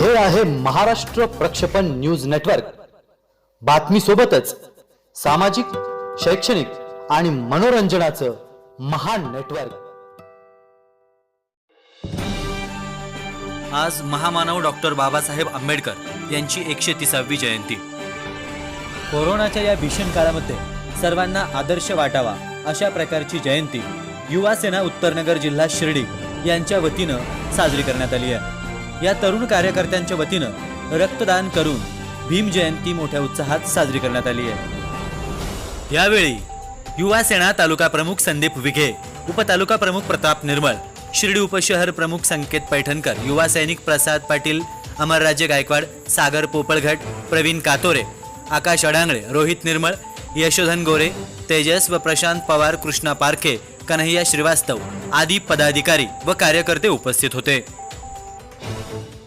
हे आहे महाराष्ट्र प्रक्षेपण न्यूज नेटवर्क. बातमी सोबतच सामाजिक शैक्षणिक आणि मनोरंजनाचं महान नेटवर्क. आज महामानव डॉक्टर बाबासाहेब आंबेडकर यांची एकशे तिसावी जयंती. कोरोनाच्या या भीषण काळामध्ये सर्वांना आदर्श वाटावा अशा प्रकारची जयंती युवा सेना उत्तरनगर जिल्हा शिर्डी यांच्या वतीनं साजरी करण्यात आली आहे. या तरुण कार्यकर्त्यांच्या वतीनं रक्तदान करून भीम जयंती मोठ्या उत्साहात साजरी करण्यात आली आहे. यावेळी युवा सेना तालुका प्रमुख संदीप विघे उपतालुका प्रमुख प्रताप निर्मळ शिर्डी उपशहर प्रमुख संकेत पैठणकर युवा सैनिक प्रसाद पाटील अमरराजे गायकवाड सागर पोपळघट प्रवीण कातोरे आकाश अडांगळे रोहित निर्मळ यशोधन गोरे तेजस व प्रशांत पवार कृष्णा पारखे कन्हैया श्रीवास्तव आदी पदाधिकारी व कार्यकर्ते उपस्थित होते. Thank you.